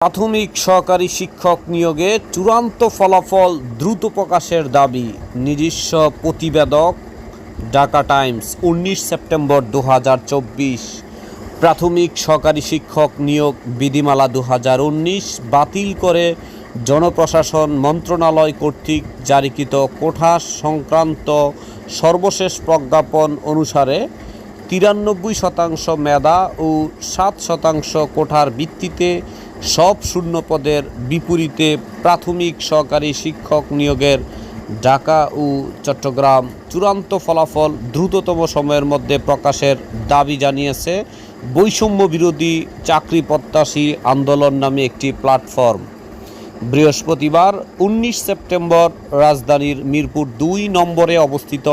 প্রাথমিক সহকারী শিক্ষক নিয়োগে চূড়ান্ত ফলাফল দ্রুত প্রকাশের দাবি নিজস্ব প্রতিবেদক, ঢাকা টাইমস, উনিশ সেপ্টেম্বর দু হাজার চব্বিশ। প্রাথমিক সহকারী শিক্ষক নিয়োগ বিধিমালা দু হাজার উনিশ বাতিল করে জনপ্রশাসন মন্ত্রণালয় কর্তৃক জারিকৃত কোঠা সংক্রান্ত সর্বশেষ প্রজ্ঞাপন অনুসারে তিরানব্বই শতাংশ মেধা ও সাত শতাংশ কোঠার ভিত্তিতে সব শূন্য পদের বিপরীতে প্রাথমিক সহকারী শিক্ষক নিয়োগের ঢাকা ও চট্টগ্রাম চূড়ান্ত ফলাফল দ্রুততম সময়ের মধ্যে প্রকাশের দাবি জানিয়েছে বৈষম্য বিরোধী চাকরি প্রত্যাশী আন্দোলন নামে একটি প্ল্যাটফর্ম। বৃহস্পতিবার উনিশ সেপ্টেম্বর রাজধানীর মিরপুর দুই নম্বরে অবস্থিত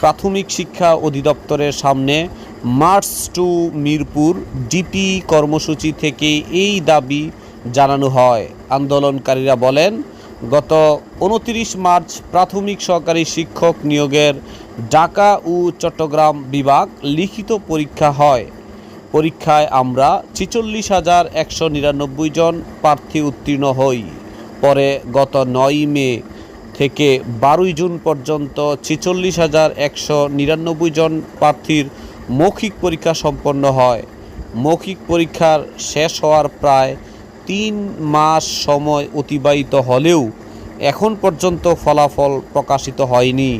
প্রাথমিক শিক্ষা অধিদপ্তরের সামনে মার্চ টু মিরপুর ডিপি কর্মসূচি থেকে এই দাবি জানানো হয়। আন্দোলনকারীরা বলেন, গত উনত্রিশ মার্চ প্রাথমিক সহকারী শিক্ষক নিয়োগের ঢাকা ও চট্টগ্রাম বিভাগ লিখিত পরীক্ষা হয়। পরীক্ষায় আমরা ছিচল্লিশ হাজার একশো নিরানব্বই জন প্রার্থী উত্তীর্ণ হই। পরে গত নয় মে থেকে বারোই জুন পর্যন্ত ছিচল্লিশ হাজার একশো নিরানব্বই জন প্রার্থীর মৌখিক পরীক্ষা সম্পন্ন হয়। মৌখিক পরীক্ষার শেষ হওয়ার প্রায় তিন মাস সময় অতিবাহিত হলেও এখন পর্যন্ত ফলাফল প্রকাশিত হয়নি।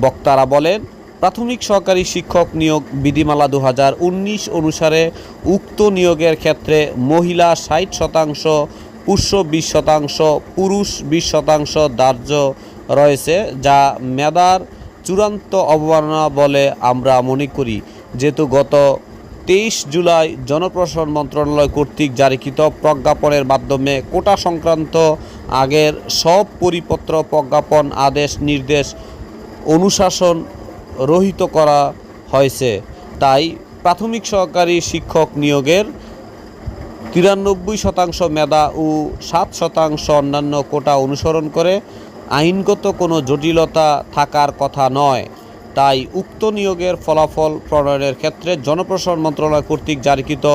বক্তারা বলেন, প্রাথমিক সহকারী শিক্ষক নিয়োগ বিধিমালা দু হাজার উনিশ অনুসারে উক্ত নিয়োগের ক্ষেত্রে মহিলা ষাট শতাংশ, পুরুষ বিশ শতাংশ, পুরুষ বিশ শতাংশ ধার্য রয়েছে, যা মেধার চূড়ান্ত অবমাননা বলে আমরা মনে করি। যেহেতু গত তেইশ জুলাই জনপ্রশাসন মন্ত্রণালয় কর্তৃক জারিকৃত প্রজ্ঞাপনের মাধ্যমে কোটা সংক্রান্ত আগের সব পরিপত্র প্রজ্ঞাপন, আদেশ, নির্দেশ অনুশাসন রহিত করা হয়েছে। তাই প্রাথমিক সহকারী শিক্ষক নিয়োগের তিরানব্বই শতাংশ মেধা ও সাত শতাংশ অন্যান্য কোটা অনুসরণ করে আইনগত কোনো জটিলতা থাকার কথা নয়। তাই উক্ত নিয়োগের ফলাফল প্রণয়নের ক্ষেত্রে জনপ্রশাসন মন্ত্রণালয় কর্তৃক জারিকৃত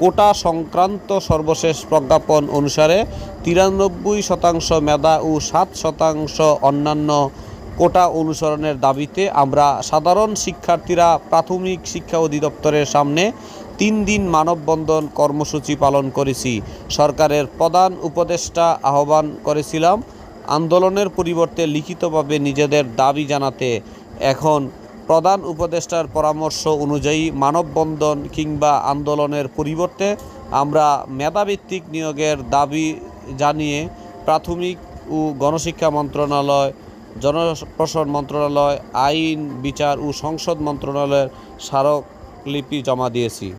কোটা সংক্রান্ত সর্বশেষ প্রজ্ঞাপন অনুসারে তিরানব্বই শতাংশ মেধা ও সাত শতাংশ অন্যান্য কোটা অনুসরণের দাবিতে আমরা সাধারণ শিক্ষার্থীরা প্রাথমিক শিক্ষা অধিদপ্তরের সামনে তিন দিন মানববন্ধন কর্মসূচি পালন করেছি। সরকারের প্রধান উপদেষ্টা আহ্বান করেছিলাম, আন্দোলনের পরিবর্তে লিখিতভাবে নিজেদের দাবি জানাতে। এখন প্রধান উপদেষ্টার পরামর্শ অনুযায়ী মানববন্ধন কিংবা আন্দোলনের পরিবর্তে আমরা মেধাভিত্তিক নিয়োগের দাবি জানিয়ে প্রাথমিক ও গণশিক্ষা মন্ত্রণালয়, জনপ্রশাসন মন্ত্রণালয়, আইন, বিচার ও সংসদ মন্ত্রণালয়ের স্মারকলিপি জমা দিয়েছি।